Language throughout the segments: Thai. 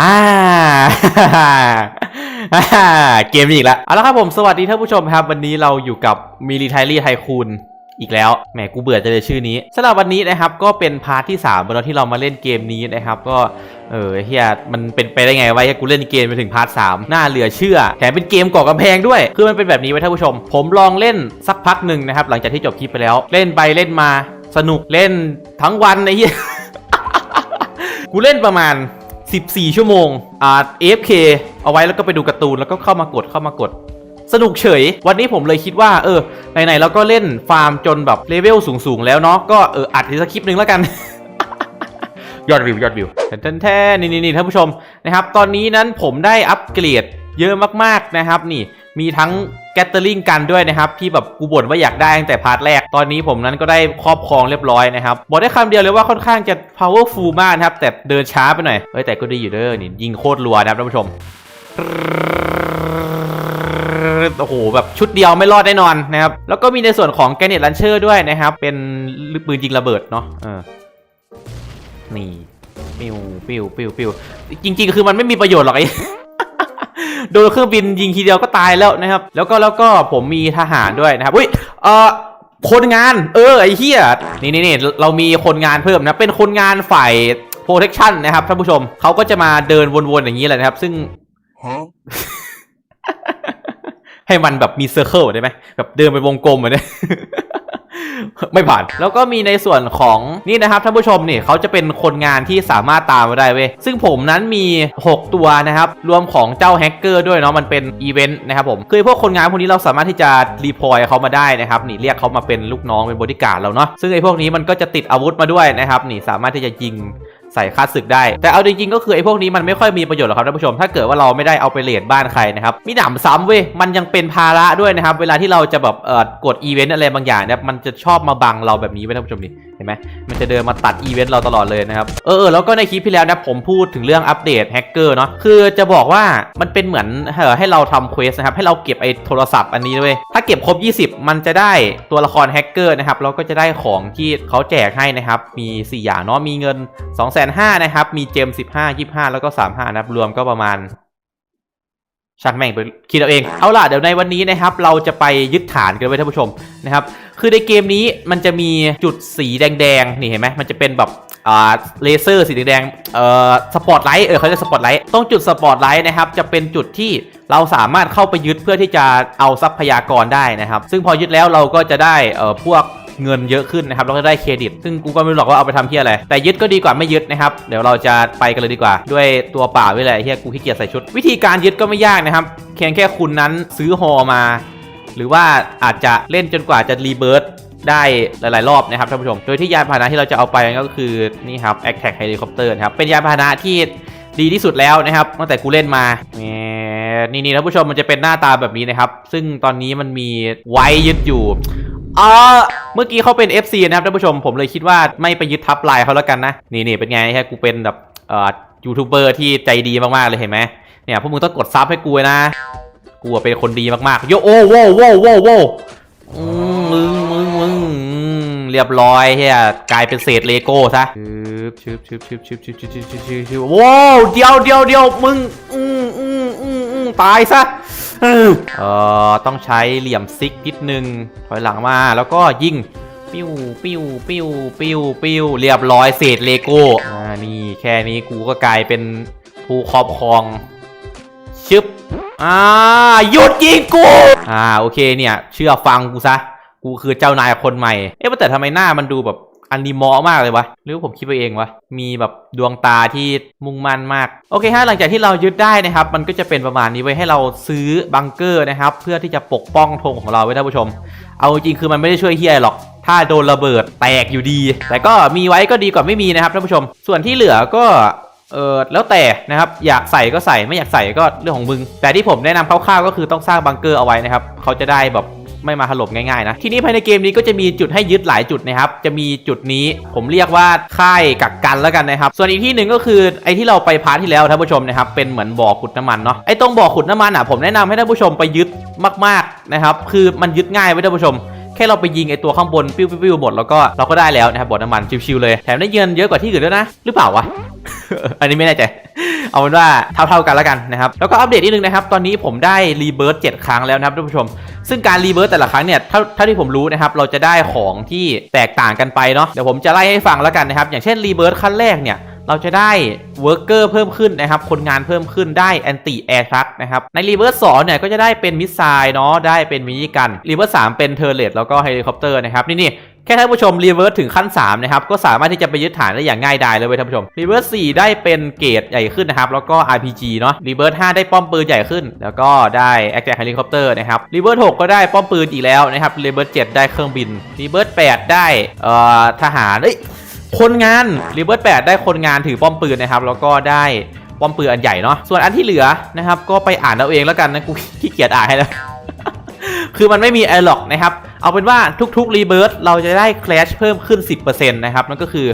อ่าเกมนี้อีกแล้วเอาละครับผมสวัสดีท่านผู้ชมครับ วันนี้เราอยู่กับมิลิ t ท r รี่ไทคูนอีกแล้วแหมกูเบื่อจะเลยชื่อนี้สำหรับวันนี้นะครับก็เป็นพาร์ทที่3แล้วที่เรามาเล่นเกมนี้นะครับ ก็เออเฮียมันเป็นไปได้ไงวะกูเล่นเกมไปถึงพาร์ทสามน่าเหลือเชื่อแถมเป็นเกมก่อกำแพงด้วย คือมันเป็นแบบนี้ไว้ท่านผู้ชม ผมลองเล่นสักพักหนึ่งนะครับ หลังจากที่จบคลิปไปแล้ว เล่นไปเล่นมาสนุกเล่นทั้งวันไอ้เฮียกูเล่นประมาณ 14 ชั่วโมงอ่า AFK เอาไว้แล้วก็ไปดูการ์ตูนแล้วก็เข้ามากดเข้ามากด สนุกเฉย วันนี้ผมเลยคิดว่า เออไหนๆเราก็เล่นฟาร์มจนแบบเลเวลสูงๆ แล้วเนาะก็เอออัดอีกสักคลิปหนึ่งแล้วกัน ยอดวิวยอดวิวแทนแทนนี่นี่นี่ท่านผู้ชมนะครับ ตอนนี้นั้นผมได้อัปเกรด เยอะมากๆนะครับนี่มีทั้งแกตเตอร์ลิงกันด้วยนะครับ ที่แบบกูบ่นว่าอยากได้ตั้งแต่พาร์ทแรก ตอนนี้ผมนั้นก็ได้ครอบครองเรียบร้อยนะครับ บอกได้คำเดียวเลยว่าค่อนข้างจะ powerful มากนะครับ แต่เดินช้าไปหน่อยเฮ้ยแต่ก็ดีอยู่เด้อนี่ยิงโคตรรัวนะครับท่านผู้ชมโอ้โหแบบชุดเดียวไม่รอดแน่นอนนะครับ แล้วก็มีในส่วนของแกเนตลันเชอร์ด้วยนะครับ เป็นปืนยิงระเบิดเนาะเออนี่ปิวปิวปิวปิวจริง ๆ คือมันไม่มีประโยชน์หรอกไอ้ โดนเครื่องบินยิงทีเดียวก็ตายแล้วนะครับ แล้วก็แล้วก็ผมมีทหารด้วยนะครับอุ้ยเออคนงานเออไอ้เหี้ยนี่นี่นี่เรามีคนงานเพิ่มนะเป็นคนงานฝ่าย protection นะครับท่านผู้ชมเขาก็จะมาเดินวนๆอย่างนี้แหละนะครับ ซึ่ง Huh? ให้มันแบบมีเซอร์เคิลได้ไหมแบบเดินเป็นวงกลมเหมือนเนี่ย ไม่ผ่าน แล้วก็มีในส่วนของนี่นะครับท่านผู้ชมนี่เขาจะเป็นคนงานที่สามารถตามมาได้เว้ยซึ่งผมนั้นมี 6 ตัวนะครับ รวมของเจ้าแฮกเกอร์ด้วยเนาะมันเป็นอีเวนต์นะครับผมคือพวกคนงานพวกนี้เราสามารถที่จะรีพอยเขามาได้นะครับนี่เรียกเขามาเป็นลูกน้องเป็นบริการเราเนาะซึ่งไอ้พวกนี้มันก็จะติดอาวุธมาด้วยนะครับนี่สามารถที่จะยิง ใส่ค่าศึกได้ แต่เอาจริงๆก็คือไอ้พวกนี้มันไม่ค่อยมีประโยชน์หรอกครับท่านผู้ชม ถ้าเกิดว่าเราไม่ได้เอาไปเลดบ้านใครนะครับ มีหนำซ้ำเว้ย มันยังเป็นภาระด้วยนะครับ เวลาที่เราจะแบบเอ่อกดอีเวนต์อะไรบางอย่างเนี่ย มันจะชอบมาบังเราแบบนี้ไว้ท่านผู้ชมนี่เห็นไหมมันจะเดินมาตัดอีเวนต์เราตลอดเลยนะครับ เออแล้วก็ในคลิปที่แล้วนะผมพูดถึงเรื่องอัปเดตแฮกเกอร์เนาะ คือจะบอกว่ามันเป็นเหมือนเอ่อให้เราทำเควสนะครับ ให้เราเก็บไอ้โทรศัพท์อันนี้ด้วยถ้าเก็บครบ 20 มันจะได้ตัวละครแฮกเกอร์นะครับแล้วก็จะได้ของที่เขาแจกให้นะครับมี 4 อย่างเนาะมีเงิน2 5 0 0 0นะครับ มีเจม15 25แล้วก็35นะครับ รวมก็ประมาณช่างแม่งไปคิดเอาเอง เอาล่ะ เดี๋ยวในวันนี้นะครับ เราจะไปยึดฐานกันไว้ท่านผู้ชมนะครับ คือในเกมนี้มันจะมีจุดสีแดงๆ นี่เห็นไหม มันจะเป็นแบบอ่าเลเซอร์สีแดงๆ เอ่อ สปอตไลท์ เออเขาเรียกสปอตไลท์ ตรงจุดสปอตไลท์นะครับ จะเป็นจุดที่เราสามารถเข้าไปยึดเพื่อที่จะเอาทรัพยากรได้นะครับ ซึ่งพอยึดแล้วเราก็จะได้ เอ่อ พวก เงินเยอะขึ้นนะครับแล้วก็ได้เครดิต ซึ่งกูก็ไม่รู้หรอกว่าเอาไปทำเพี้ยอะไร แต่ยึดก็ดีกว่าไม่ยึดนะครับ เดี๋ยวเราจะไปกันเลยดีกว่า ด้วยตัวเปล่าด้วยแหละเฮียกูขี้เกียจใส่ชุด วิธีการยึดก็ไม่ยากนะครับเพียงแค่คุณนั้นซื้อฮอมา หรือว่าอาจจะเล่นจนกว่าจะรีเบิร์ตได้หลาย ๆ รอบนะครับท่านผู้ชม โดยที่ยานพาหนะที่เราจะเอาไปก็คือนี่ครับ a c t a c Helicopter นะครับ เป็นยานพาหนะที่ดีที่สุดแล้วนะครับตั้งแต่กูเล่นมานี่นี่ท่านผู้ชมมันจะเป็นหน้าตาแบบนี้นะครับ ซึ่งตอนนี้มันมีไว้ยึดอยู่ อ๋อเมื่อกี้เขาเป็น FC นะครับท่านผู้ชมผมเลยคิดว่าไม่ไปยึดทับลายเขาแล้วกันนะ นี่นี่เป็นไงฮะกูเป็นแบบเอ่อยูทูบเบอร์ที่ใจดีมากๆเลยเห็นไหมเนี่ยพวกมึงต้องกดซับให้กูนะ กูเป็นคนดีมากๆโยโอ้โว้โว้โว้โว้อืมมึงมึงมึงเรียบร้อยเฮียกลายเป็นเศษเลโก้ซะชึบชึบชึบชึบชึบชึบชึบชึบชึบชึบว้าวเดียวเดียวเดียวมึงอืมอืมอืมอืมตายซะ เออเอ่อต้องใช้เหลี่ยมซิกนิดนึง ถอยหลังมา แล้วก็ยิงปิ้วปิ้วปิ้วปิ้วปิ้วเรียบร้อยเศษเลโก้อ่านี่แค่นี้กูก็กลายเป็นผู้ครอบครองชึบอ่าหยุดยิงกูอ่าโอเคเนี่ย เชื่อฟังกูซะ กูคือเจ้านายคนใหม่ เอ๊ะแต่ทำไมหน้ามันดูแบบ อันดีมอมากเลยวะ หรือผมคิดไปเองวะ มีแบบดวงตาที่มุ่งมั่นมาก โอเคฮะหลังจากที่เรายึดได้นะครับ มันก็จะเป็นประมาณนี้ไว้ให้เราซื้อบังเกอร์นะครับ เพื่อที่จะปกป้องธงของเราไว้ท่านผู้ชม เอาจริงๆคือมันไม่ได้ช่วยเฮียหรอก ถ้าโดนระเบิดแตกอยู่ดี แต่ก็มีไว้ก็ดีกว่าไม่มีนะครับท่านผู้ชม ส่วนที่เหลือก็เออแล้วแต่นะครับอยากใส่ก็ใส่ไม่อยากใส่ก็เรื่องของมึง แต่ที่ผมแนะนำคร่าวๆก็คือต้องสร้างบังเกอร์เอาไว้นะครับเขาจะได้แบบ ไม่มาถล่มง่ายๆนะ ทีนี้ภายในเกมนี้ก็จะมีจุดให้ยึดหลายจุดนะครับ จะมีจุดนี้ผมเรียกว่าค่ายกักกันแล้วกันนะครับ ส่วนอีกที่หนึ่งก็คือไอ้ที่เราไปพาร์ทที่แล้วท่านผู้ชมนะครับ เป็นเหมือนบ่อขุดน้ำมันเนาะ ไอ้ตรงบ่อขุดน้ำมันอะผมแนะนำให้ท่านผู้ชมไปยึดมากๆนะครับ คือมันยึดง่ายไว้ท่านผู้ชมแค่เราไปยิงไอตัวข้างบนปิ้วปิ้วปิ้วหมดแล้วก็เราก็ได้แล้วนะครับบ่อน้ำมันชิวๆเลย แถมได้เงินเยอะกว่าที่อื่นด้วยนะ หรือเปล่าวะ อันนี้ไม่แน่ใจ เอาเป็นว่าเท่าๆกันแล้วกันนะครับ แล้วก็อัปเดตนิดนึงนะครับ ตอนนี้ผมได้รีเบิร์ต7ครั้งแล้วนะครับท่านผู้ชม ซึ่งการรีเบิร์ตแต่ละครั้งเนี่ยเท่าเท่าที่ผมรู้นะครับ เราจะได้ของที่แตกต่างกันไปเนาะ เดี๋ยวผมจะไล่ให้ฟังแล้วกันนะครับ อย่างเช่นรีเบิร์ตขั้นแรกเนี่ยเราจะได้เวิร์กเกอร์เพิ่มขึ้นนะครับ คนงานเพิ่มขึ้นได้แอนตี้แอร์ทรัคนะครับ ในรีเวิร์สสเนี่ยก็จะได้เป็นมิสไซล์เนาะ ได้เป็นมินิกัน รีเวิร์สสเป็นเทอร์เลตแล้วก็เฮลิคอปเตอร์นะครับ นี่นี่ แค่ท่านผู้ชมรีเวิร์สถึงขั้น3นะครับก็สามารถที่จะไปยึดฐานได้อย่างง่ายดายเลยเว้ยท่านผู้ชมรีเวิร์ส4ได้เป็นเกรดใหญ่ขึ้นนะครับแล้วก็ RPG เนาะรีเวิร์ส5ได้ป้อมปืนใหญ่ขึ้น แล้วก็ได้แอคแท็กเฮลิคอปเตอร์นะครับรีเวิร์ส6ก็ได้ป้อมปืนอีกแล้วนะครับรีเวิร์ส7ได้เครื่องบินรีเวิร์ส8ได้เอ่อทหารเอ้ยคนงานรีเบิร์ต8ได้คนงานถือป้อมปืนนะครับแล้วก็ได้ป้อมปืนอันใหญ่เนาะส่วนอันที่เหลือนะครับก็ไปอ่านเอาเองแล้วกันนะกูขี้เกียจอ่านให้แล้ว คือมันไม่มีไอหรอกนะครับ เอาเป็นว่าทุกๆรีเบิร์ตเราจะได้แคลชเพิ่มขึ้น 10%นะครับ นั่นก็คือ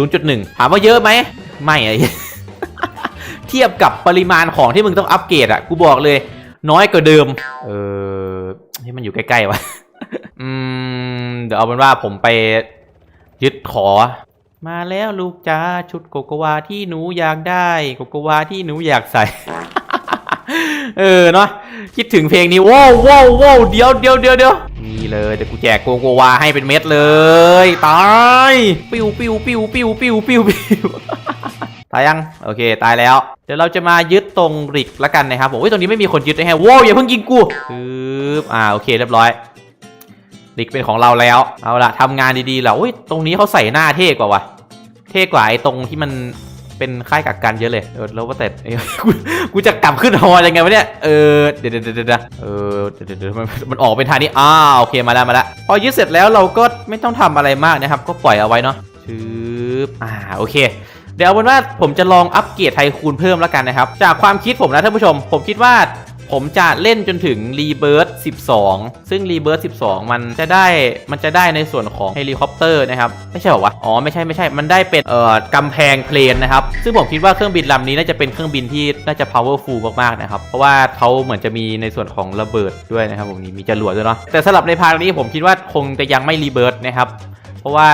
0.1 ถามว่าเยอะไหม ไม่ไอ้เทียบกับปริมาณของที่มึงต้องอัปเกรดอะกูบอกเลย น้อยกว่าเดิม เออที่มันอยู่ใกล้ๆวะอืม เดี๋ยวเอาเป็นว่าผมไปยึดขอ มาแล้วลูกจ้าชุดโกโกวาที่หนูอยากได้ โกโกวาที่หนูอยากใส่ เออเนาะ คิดถึงเพลงนี้ว้าวว้าวว้าวเดี๋ยวเดี๋ยวเดี๋ยวเดี๋ยวนี่เลยเดี๋ยวกูแจกโกโกวาให้เป็นเม็ดเลยตายปิวปิวปิวปิวปิวปิวปิวตายยังโอเคตายแล้ว เดี๋ยวเราจะมายึดตรงริกแล้วกันนะครับผมเฮ้ยตรงนี้ไม่มีคนยึดนะฮะว้าวอย่าเพิ่งยิงกูปึ๊บอ่าโอเคเรียบร้อยริกเป็นของเราแล้วเอาละทำงานดีๆแล้วอุ้ยตรงนี้เขาใส่หน้าเท่กว่าวะเท่กว่าไอ้ตรงที่มัน เป็นค่ายกักกันเยอะเลยเออแล้วว่าแต่เอ้ยกูกูจะกลับขึ้นฮอยังไงวะเนี่ยเออเดี๋ยวเดี๋ยวเดี๋ยวเดี๋ยวเออเดี๋ยวเดี๋ยวเดี๋ยวมันมันออกเป็นทางนี้อ้าโอเคมาแล้วมาแล้วพอยึดเสร็จแล้วเราก็ไม่ต้องทำอะไรมากนะครับ ก็ปล่อยเอาไว้เนาะชืบอ่าโอเคเดี๋ยวเอาเป็นว่าผมจะลองอัปเกรดไทคูนเพิ่มแล้วกันนะครับ จากความคิดผมนะท่านผู้ชม ผมคิดว่า ผมจะเล่นจนถึงรีเบิร์ต12 ซึ่งรีเบิร์ต12 มันจะได้มันจะได้ในส่วนของเฮลิคอปเตอร์นะครับ ไม่ใช่เหรอวะ อ๋อ ไม่ใช่ไม่ใช่ มันได้เป็นเอ่อกำแพงเพลนนะครับ ซึ่งผมคิดว่าเครื่องบินลำนี้น่าจะเป็นเครื่องบินที่น่าจะ powerful มากๆนะครับ เพราะว่าเขาเหมือนจะมีในส่วนของระเบิดด้วยนะครับผมนี่มีจรวดด้วยเนาะ แต่สำหรับในพาร์ทนี้ผมคิดว่าคงจะยังไม่รีเบิร์ตนะครับ เพราะว่า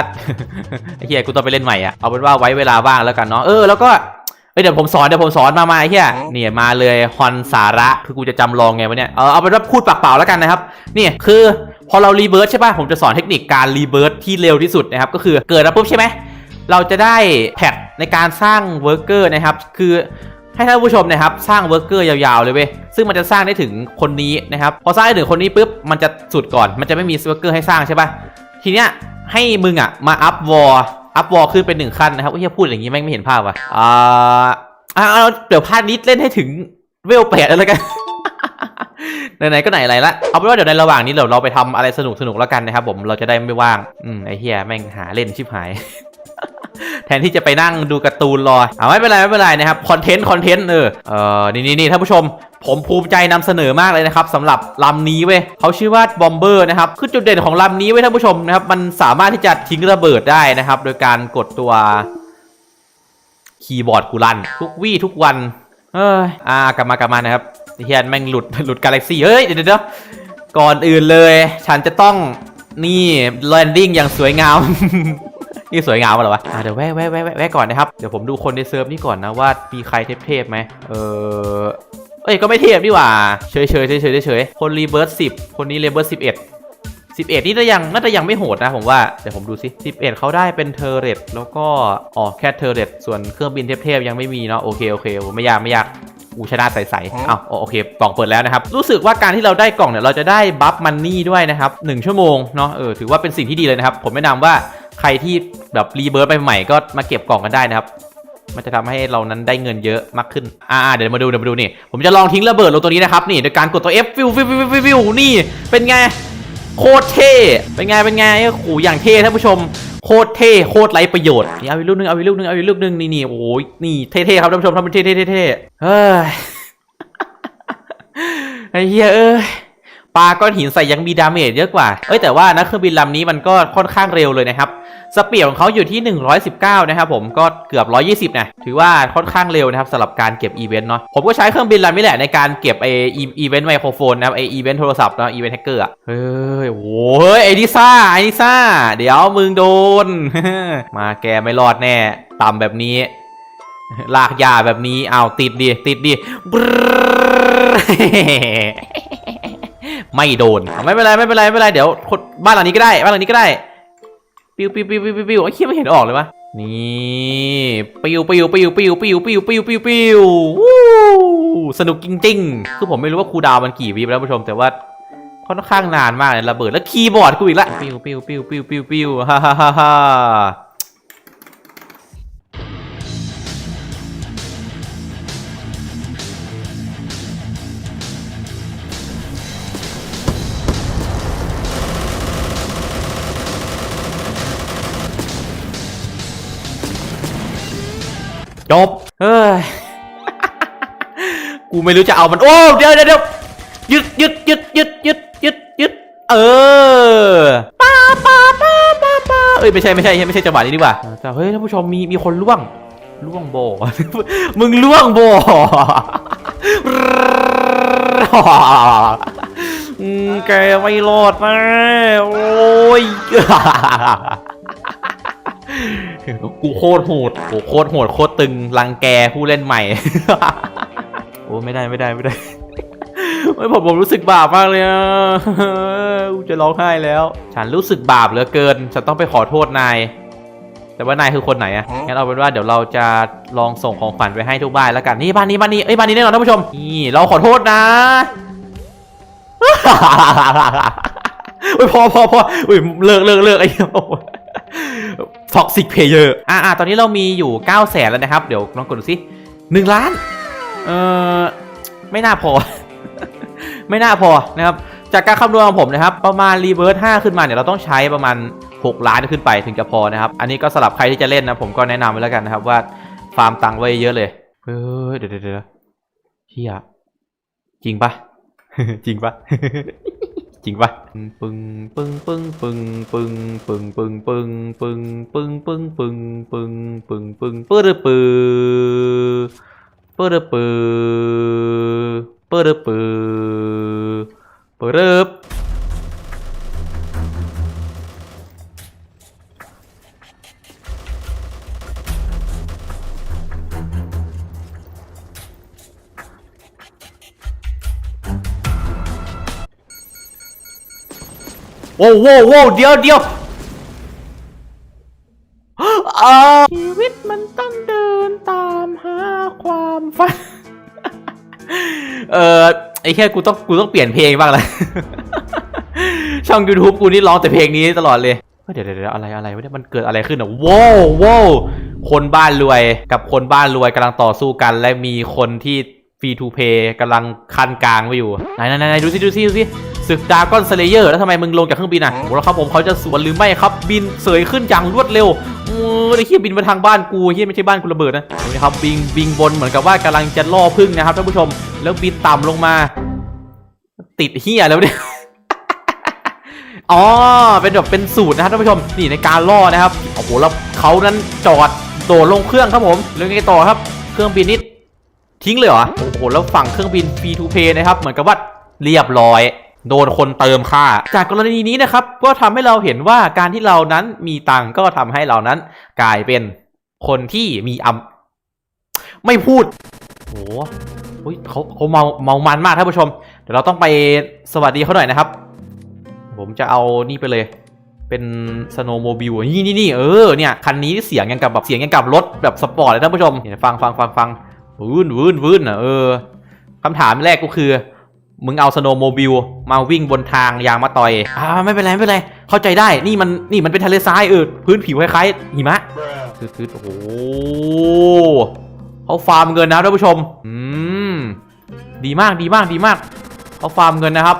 ไอ้เหี้ยกูต้องไปเล่นใหม่อะเอาเป็นว่าไว้เวลาว่างแล้วกันเนาะ เออ แล้วก็ เอ้ยเดี๋ยวผมสอนเดี๋ยวผมสอนมามาไอ้เหี้ยเนี่ยมาเลยฮอนสาระคือกูจะจำลองไงวะเนี่ยเออเอาเป็นว่าพูดปากเปล่าแล้วกันนะครับนี่คือพอเรารีเบิร์ใช่ป่ะผมจะสอนเทคนิคการรีเบิร์ที่เร็วที่สุดนะครับก็คือเกิดแล้วปุ๊บใช่ไหมเราจะได้แพทในการสร้างเวิร์กเกอร์นะครับคือให้ท่านผู้ชมนะครับสร้างเวิร์กเกอร์ยาวๆเลยเว้ยซึ่งมันจะสร้างได้ถึงคนนี้นะครับพอสร้างได้ถึงคนนี้ปุ๊บมันจะสุดก่อน มันจะไม่มีเวิร์กเกอร์ให้สร้างใช่ป่ะทีเนี้ยให้มึงอะมาอัพวอล อัพวอลขึ้นเป็นหนึ่งขั้นนะครับเฮียพูดอย่างนี้แม่งไม่เห็นภาพว่ะอ่าอ่าเอาเดี๋ยวพาดนิดเล่นให้ถึงเวลแปดแล้วกันไหนๆก็ไหนอะไรละเอาเป็นว่าเดี๋ยวในระหว่างนี้เดี๋ยวเราไปทำอะไรสนุกสนุกๆแล้วกันนะครับผมเราจะได้ไม่ว่างอืมไอเฮียแม่งหาเล่นชิบหาย ทนที่จะไปนั่งดูการ์ตูนรอเอาไม่เป็นไรไม่เป็นไรนะครับคอนเทนต์คอนเทนต์เออเออนี่นี่นี่ท่านผู้ชมผมภูมิใจนำเสนอมากเลยนะครับสำหรับลำนี้เว้ยเขาชื่อว่าบอมเบอร์นะครับคือจุดเด่นของลำนี้เว้ยท่านผู้ชมนะครับมันสามารถที่จะทิ้งระเบิดได้นะครับ โดยการกดตัวคีย์บอร์ดกูรัน ทุกวี่ทุกวันเอ้ยอ่ากลับมากลับมานะครับเฮียนแม่งหลุดหลุดกาแล็กซี่เฮ้ยเดี๋ยวเดี๋ยวก่อนอื่นเลย ฉันจะต้องนี่แลนดิ้งอย่างสวยงาม นี่สวยงามเหรอวะอะเดี๋ยวแวะแวะแวะแวะแวะก่อนนะครับ เดี๋ยวผมดูคนในเซิร์ฟนี่ก่อนนะว่ามีใครเทพๆไหมเออเอ้ยก็ไม่เทพดีหว่าเฉยเฉยเฉยเฉยเฉยคนรีเบิร์สสิบคนนี้รีเบิร์สสิบเอ็ดสิบเอ็ดนี่น่าจะยังน่าจะยังไม่โหดนะผมว่าเดี๋ยวผมดูสิสิบเอ็ดเขาได้เป็นเทอร์เรตแล้วก็อ๋อแค่เทอร์เรตส่วนเครื่องบินเทพๆยังไม่มีเนาะโอเคโอเคผมไม่ยากไม่ยากอูชนะใสๆอ้าวอ๋อโอเค กล่องเปิดแล้วนะครับ รู้สึกว่าการที่เราได้กล่องเนี่ย เราจะได้บัฟมันนี่ด้วยนะครับหนึ่งชั่วโมงเนาะ เออ ถือว่าเป็นสิ่งที่ดีเลยนะครับ ผมแนะนำว่า ใครที่แบบรีเบิร์สไปใหม่ก็มาเก็บกล่องกันได้นะครับ มันจะทำให้เรานั้นได้เงินเยอะมากขึ้น อ่าเดี๋ยวมาดูเดี๋ยวมาดูนี่ ผมจะลองทิ้งระเบิดลงตัวนี้นะครับนี่โดยการกดตัว F ฟิวฟิวฟิวฟิวฟิวนี่ เป็นไงโคตรเท่ เป็นไงเป็นไงโอ้โหอย่างเท่ท่านผู้ชมโคตรเท่โคตรไร้ประโยชน์นี่เอาอีกลูกนึงเอาอีกลูกนึงเอาอีกลูกนึงนี่นี่โอ้ยนี่เท่ๆครับท่านผู้ชมทำเป็นเท่ๆเท่ๆเฮ้ยไอ้เหี้ยเอ้ย ปาก้อนหินใส่ยังมีดาเมจเยอะกว่า เอ้ยแต่ว่านะเครื่องบินลำนี้มันก็ค่อนข้างเร็วเลยนะครับ สปีดของเขาอยู่ที่ 119 นะครับผมก็เกือบ 120 นะ ถือว่าค่อนข้างเร็วนะครับสำหรับการเก็บอีเวนต์เนาะ ผมก็ใช้เครื่องบินลำนี้แหละในการเก็บไออีเวนต์ไมโครโฟนนะครับไออีเวนต์โทรศัพท์เนาะอีเวนต์แฮกเกอร์อะเฮ้ยโอ้ยไอดิซ่าไอดิซ่า เดี๋ยวมึงโดน มาแกไม่รอดแน่ต่ำแบบนี้ ลากยาแบบนี้เอาติดดิติดดิบรึ๊ด ไม่โดนไม่เป็นไรไม่เป็นไรไม่เป็นไรเดี๋ยวคนบ้านหลังนี้ก็ได้บ้านหลังนี้ก็ได้ ปิวปิวปิวปิวปิวปิวไอ้เคี้ยไม่เห็นออกเลยวะนี่ปิวปิวปิวปิวปิวปิวปิวปิวปิวสนุกจริงๆคือผมไม่รู้ว่าครูดาวมันกี่วิแล้วผู้ชมแต่ว่าค่อนข้างนานมากเลยระเบิดแล้วคีย์บอร์ดกูอีกละปิวปิวปิวปิวปิวปิวฮ่าฮ่าฮ่า จบ เฮ้ย กูไม่รู้จะเอามัน โอ้เดี๋ยวเดี๋ยวเดี๋ยวยึดยึดยึดยึดยึดยึดยึดเออป้าป้าป้าป้าป้าเอ้ยไม่ใช่ไม่ใช่ไม่ใช่จังหวะนี้ดีกว่าแต่เฮ้ยท่านผู้ชมมีมีคนล่วงล่วงโบ มึงล่วงโบอืมแกไม่รอดนะโอ้ย กูโคตรโหดโอ้โคตรโหดโคตรตึงรังแกผู้เล่นใหม่ โอ้ไม่ได้ไม่ได้ไม่ได้ไม่ผมผมรู้สึกบาปมากเลยอะกูจะร้องไห้แล้ว ฉันรู้สึกบาปเหลือเกิน ฉันต้องไปขอโทษนาย แต่ว่านายคือคนไหนอะงั้นเอาเป็นว่าเดี๋ยวเราจะลองส่งของขวัญไปให้ทุกบ้านแล้วกัน นี่บ้านนี้บ้านนี้ เอ้ยบ้านนี้แน่นอนท่านผู้ชม นี่เราขอโทษนะโอ้ยพอพอพออุ้ยเลิกเลิกเลิกไอ้เหี้ย ท็อกซิกเพเยอร์อ่าตอนนี้เรามีอยู่9 0 0แสนแล้วนะครับ เดี๋ยวลองกดดูสิหนึ่งล้าน เออไม่น่าพอ ไม่น่าพอนะครับ จากการคำนวณของผมนะครับ ประมาณรีเวิร์ส5ขึ้นมาเนี่ยเราต้องใช้ประมาณ 6 ล้านขึ้นไปถึงจะพอนะครับ อันนี้ก็สำหรับใครที่จะเล่นนะผมก็แนะนำไว้แล้วกันนะครับว่าฟาร์มตังค์ไว้เยอะเลย เฮ้ยเดี๋ยวเดี๋ยวเดี๋ยวเฮียจริงปะจริงปะ จริงปะปึ้งปึ้งปึ้งปึ้งปึ้งปึ้งปึ้งปึ้งปึ้งปึ้งปึ้งปึ้งปึ้งปึ้งปึ้งปื้ดปื้อปื้ดปื้อปื้ดปื้อปื้ด ว้วโว้วโว้วเดี๋ยวเดี๋ยวอ่าชีวิตมันต้องเดินตามหาความฝัน เออไอ้แค่กูต้องกูต้องเปลี่ยนเพลงบ้างละช่อง YouTube กูนี่ร้องแต่เพลงนี้ตลอดเลยเฮ้ยเดี๋ยวเดี๋ยวเดี๋ยวอะไรอะไรวะเนี่ยมันเกิดอะไรขึ้นอะว้าวว้าวคนบ้านรวยกับคนบ้านรวยกำลังต่อสู้กัน และมีคนที่ฟรีทูเพย์กำลังคันกลางไว้อยู่ไหนไหนไหนไหนดูสิดูสิดูสิ ศึกดากอนสเลเยอร์แล้วทำไมมึงลงจากเครื่องบินอะโอ้แล้วครับผมเขาจะสวนหรือไม่ครับ บินเสยขึ้นอย่างรวดเร็วโอ้ไอ้เหี้ยบินมาทางบ้านกูเหี้ยไม่ใช่บ้านกูระเบิดนะนี่ครับบิงบิงบนเหมือนกับว่ากำลังจะล่อพึ่งนะครับท่านผู้ชม แล้วบินต่ำลงมา ติดเหี้ยแล้วเนี่ยอ๋อเป็นแบบเป็นสูตรนะครับท่านผู้ชมนี่ในการล่อนะครับโอ้โหแล้วเขานั้นจอดโดดลงเครื่องครับผมเรื่องไงต่อครับ เครื่องบินนิดทิ้งเลยเหรอโอ้โหแล้วฝั่งเครื่องบิน free to pay นะครับเหมือนกับว่าเรียบร้อย โดนคนเติมค่า จากกรณีนี้นะครับ ก็ทำให้เราเห็นว่าการที่เรานั้นมีตังก็ทำให้เรานั้น กลายเป็นคนที่มีอำไม่พูดโอ้โหเขาเขาเมาเมามันมากท่านผู้ชม เดี๋ยวเราต้องไปสวัสดีเขาหน่อยนะครับ ผมจะเอานี่ไปเลย เป็นสโนโมบิลนี่นี่นี่เออเนี่ยคันนี้เสียงยังกับแบบเสียงยังกับรถแบบสปอร์ตเลยท่านผู้ชมฟังฟังฟังฟังวืนวืนวืนอะเออคำถามแรกก็คือ มึงเอาสโนโมบิลมาวิ่งบนทางยางมาต่อยอ่าไม่เป็นไรไม่เป็นไร เข้าใจได้ นี่มันนี่มันเป็นทะเลทรายเออพื้นผิวคล้ายๆหิมะคือคือโอ้โหเขาฟาร์มเงินนะท่านผู้ชม อืม ดีมากดีมากดีมากเขาฟาร์มเงินนะครับ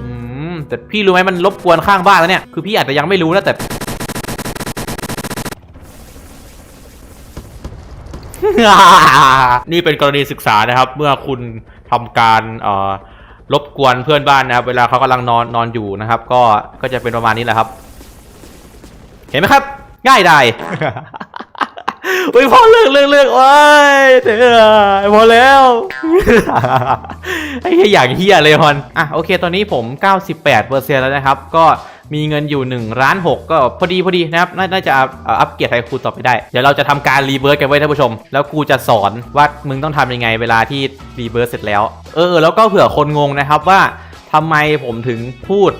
อืม แต่พี่รู้ไหมมันรบกวนข้างบ้านแล้วเนี่ย คือพี่อาจจะยังไม่รู้นะแต่ นี่เป็นกรณีศึกษานะครับ เมื่อคุณ ทำการเอ่อรบกวนเพื่อนบ้านนะครับ เวลาเขากำลังนอนนอนอยู่นะครับ ก็ก็จะเป็นประมาณนี้แหละครับ เห็นไหมครับ ง่ายได้อุ้ยพอเลิกเลิกเลิกโอ้ยเดี๋ยวพอแล้วไอ้เหี้ยอย่างเฮียเลยฮอนอะโอเค ตอนนี้ผม 98%แล้วนะครับ ก็ มีเงินอยู่1ล้าน6ก็พอดีพอดีนะครับน่าจะอัพเอ่ออัปเกรดไทคูต่อไปได้ เดี๋ยวเราจะทำการรีเบิร์สกันไว้ท่านผู้ชม แล้วกูจะสอนว่ามึงต้องทำยังไงเวลาที่รีเบิร์สเสร็จแล้ว เออแล้วก็เผื่อคนงงนะครับว่าทำไมผมถึงพูด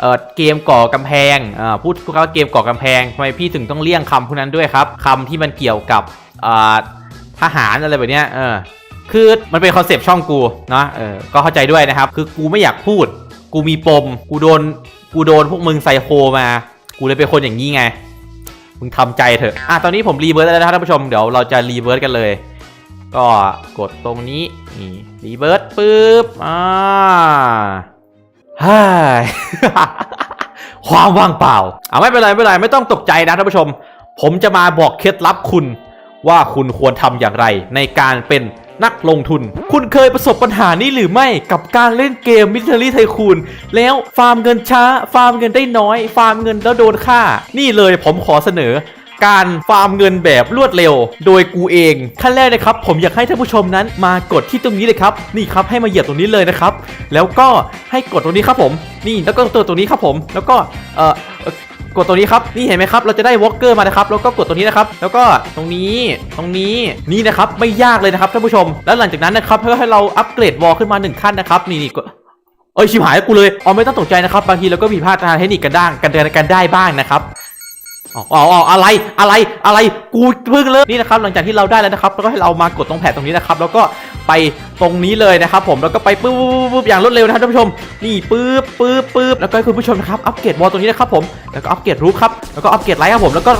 เเกมก่อกำแพงอ่าพูดว่าเกมก่อกำแพงทำไมพี่ถึงต้องเลี่ยงคำพวกนั้นด้วยครับคำที่มันเกี่ยวกับทหารอะไรแบบเนี้ยเออคือมันเป็นคอนเซปต์ช่องกูเนาะเออก็เข้าใจด้วยนะครับ คือกูไม่อยากพูด กูมีปม กูโดน กูโดนพวกมึงไซโคมา กูเลยเป็นคนอย่างนี้ไง มึงทำใจเถอะอะตอนนี้ผมรีเบิร์ตแล้วนะครับท่านผู้ชม เดี๋ยวเราจะรีเบิร์ตกันเลย ก็กดตรงนี้นี่รีเบิร์ตปุ๊บอ่าฮ่าความว่างเปล่าเอาไม่เป็นไรไม่เป็นไรไม่ต้องตกใจนะท่านผู้ชม ผมจะมาบอกเคล็ดลับคุณว่าคุณควรทำอย่างไรในการเป็น นักลงทุน คุณเคยประสบปัญหานี้หรือไม่กับการเล่นเกมมิ t เ r อรี่ไทคูนแล้วฟาร์มเงินช้า ฟาร์มเงินได้น้อย ฟาร์มเงินแล้วโดนฆ่า นี่เลยผมขอเสนอการฟาร์มเงินแบบรวดเร็ว โดยกูเอง ขั้นแรกนะครับ ผมอยากให้ท่านผู้ชมนั้นมากดที่ตรงนี้เลยครับ นี่ครับให้มาเหยียบตรงนี้เลยนะครับ แล้วก็ให้กดตรงนี้ครับผม นี่แล้วก็ตัวตรงนี้ครับผม แล้วก็เอ่อ กดตรงนี้ครับนี่เห็นไหมครับเราจะได้วอล์กเกอร์มานะครับแล้วก็กดตรงนี้นะครับแล้วก็ตรงนี้ตรงนี้นี่นะครับไม่ยากเลยนะครับท่านผู้ชม แล้วหลังจากนั้นนะครับเพื่อให้เราอัปเกรดวอลขึ้นมาหนึ่งขั้นนะครับนี่นี่ก็เอ้ยชิบหายกูเลยอ๋อไม่ต้องตกใจนะครับบางทีเราก็ผิดพลาดทางเทคนิคกันได้กันกันได้บ้างนะครับอ๋ออ๋ออ๋ออะไรอะไรอะไรกูเพิ่งเริ่มนี่นะครับหลังจากที่เราได้แล้วนะครับแล้วก็ให้เรามากดตรงแผ่นตรงนี้นะครับ แล้วก็ไป ตรงนี้เลยนะครับผมแล้วก็ไปปึ๊บปึ๊บอย่างรวดเร็วนะครับท่านผู้ชมนี่ปึ๊บปึ๊บปึ๊บแล้วก็ให้คุณผู้ชมนะครับอัปเกรดวอลตรงนี้นะครับผมแล้วก็อัปเกรดรูปครับแล้วก็อัปเกรดไลท์ครับผมแล้วก็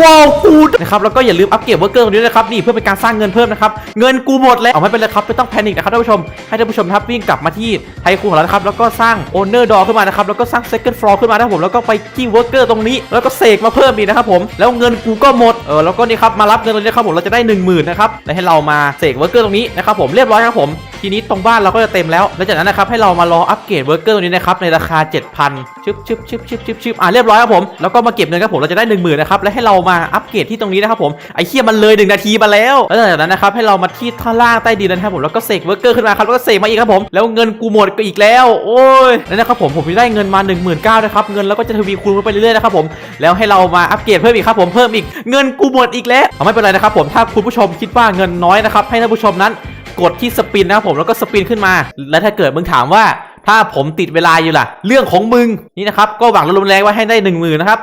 ว้าวกูดนะครับแล้วก็อย่าลืมอัปเกรดเวอร์เกอร์ตรงนี้นะครับนี่เพื่อเป็นการสร้างเงินเพิ่มนะครับเงินกูหมดแล้วเอาไม่เป็นไรครับไม่ต้องแพนิคนะครับท่านผู้ชมให้ท่านผู้ชมครับวิ่งกลับมาที่ไทคูของเรานะครับแล้วก็สร้างโอเนอร์ดอขึ้นมานะครับแล้วก็สร้างเซ c เ n d ฟลอร์ขึ้นมานะครับผมแล้วก็ไปที่เวอร์เกอร์ตรงนี้ แล้วก็เสกมาเพิ่มอีกนะครับผมแล้วเงินกูก็หมดเออแล้วก็นี่ครับมารับเงินตรงนี้ครับผมเราจะได้ 1 0,000นะครับแล้วให้เรามาเสกเวอร์เกอร์ตรงนี้นะครับผมเรียบร้อยครับผมทีนี้ตรงบ้านเราก็จะเต็มแล้ว แล้วจากนั้นนะครับให้เรามารออัปเกรดเวอร์กเกอร์ตรงนี้นะครับในราคา 7,000ชึบชึบชึบชึบชึบชึบอะเรียบร้อยครับผมแล้วก็มาเก็บเงินครับผมเราจะได้ 1 0,000นะครับแล้วให้เรามาอัปเกรดที่ตรงนี้นะครับผมไอ้เคียมันเลย 1 นาทีมาแล้วแล้วจากนั้นนะครับให้เรามาที่ข้าล่างใต้ดินนะครับผมแล้วก็เสกเวอร์กเกอร์ขึ้นมาครับแล้วก็เสกมาอีกครับผมแล้วเงินกูหมดก็อีกแล้ว โอ้ยแล้วนะครับผมผมได้เงินมา1 9 0 0 0นะครับเงินแล้วก็จะทวีคูณไปเรื่อยๆนะครับผมแล้วให้เรามาอัปเกรดเพิ่มอีกครับผมเพิ่มอีกเงินกูหมดอีกแล้วไม่เป็นไรนะครับผมถ้าคุณผู้ชมคิดว่าเงินน้อยนะครับให้ท่านผู้ชมนั้น กดที่สปินนะครับผมแล้วก็สปินขึ้นมา แล้วถ้าเกิดมึงถามว่า ถ้าผมติดเวลาอยู่ล่ะ เรื่องของมึงนี่นะครับก็หวังลมแรงไว้ให้ได้หนึ่งหมื่นนะครับ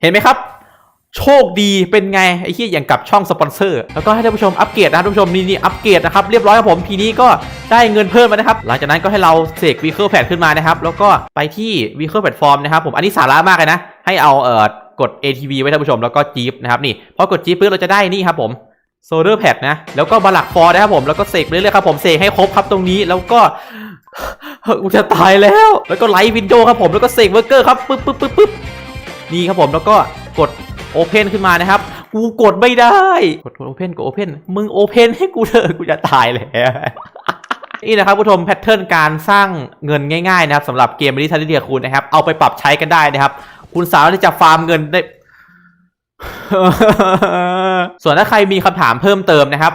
เห็นไหมครับ โชคดีเป็นไงไอ้ที่อย่างกับช่องสปอนเซอร์แล้วก็ให้ท่านผู้ชมอัปเกรดนะครับท่านผู้ชมนี่นี่อัปเกรดนะครับเรียบร้อยครับผมทีนี้ก็ได้เงินเพิ่มมานะครับ หลังจากนั้นก็ให้เราเสกวีเคิลแพดขึ้นมานะครับ แล้วก็ไปที่วีเคิลแพลตฟอร์มนะครับผมอันนี้สาระมากเลยนะ ให้เอาเอ่อกด ATV ไว้ท่านผู้ชมแล้วก็จี๊ปนะครับนี่พอกดจี๊ปปุ๊บเราจะได้นี่ครับผม โซเดอร์แพดนะ แล้วก็บาลักฟอร์นะครับผม แล้วก็เสกไปเรื่อยๆครับผมเสกให้ครบครับตรงนี้ แล้วก็กูจะตายแล้ว แล้วก็ไลท์วินโดว์ครับผม แล้วก็เสกเวอร์เกอร์ครับปึ๊บปึ๊บปึ๊บปึ๊บนี่ครับผม แล้วก็กดโอเพนขึ้นมานะครับ กูกดไม่ได้ กดโอเพนกดโอเพนมึงโอเพนให้กูเถอะ กูจะตายแล้วนี่นะครับผู้ชมแพทเทิร์นการสร้างเงินง่ายๆนะครับสำหรับเกมบริษัทเดียคูณนะครับ เอาไปปรับใช้กันได้นะครับ คุณสามารถที่จะฟาร์มเงินได้ ส่วนถ้าใครมีคำถามเพิ่มเติมนะครับ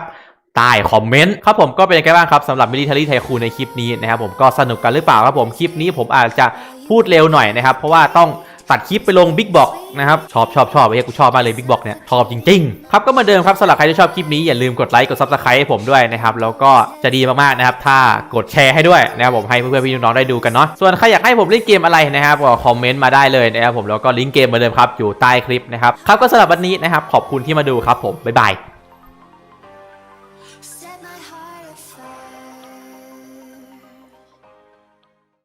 ใต้คอมเมนต์ครับผมก็เป็นยังไงบ้างครับสำหรับ Military Tycoon ในคลิปนี้นะครับผมก็สนุกกันหรือเปล่าครับผมคลิปนี้ผมอาจจะพูดเร็วหน่อยนะครับ เพราะว่าต้อง ตัดคลิปไปลง Big Box นะครับชอบชอบชอบไอ้เหี้ยกูชอบมากเลย Big Box เนี่ยชอบจริงๆครับก็มาเดิมครับสำหรับใครที่ชอบคลิปนี้อย่าลืมกดไลค์กด Subscribe ให้ผมด้วยนะครับแล้วก็จะดีมากๆนะครับถ้ากดแชร์ให้ด้วยนะครับผมให้เพื่อนๆพี่น้องๆได้ดูกันเนาะส่วนใครอยากให้ผมเล่นเกมอะไรนะครับก็คอมเมนต์มาได้เลยนะครับผมแล้วก็ลิงก์เกมเหมือนเดิมครับอยู่ใต้คลิปนะครับครับก็สำหรับวันนี้นะครับขอบคุณที่มาดูครับผมบ๊ายบาย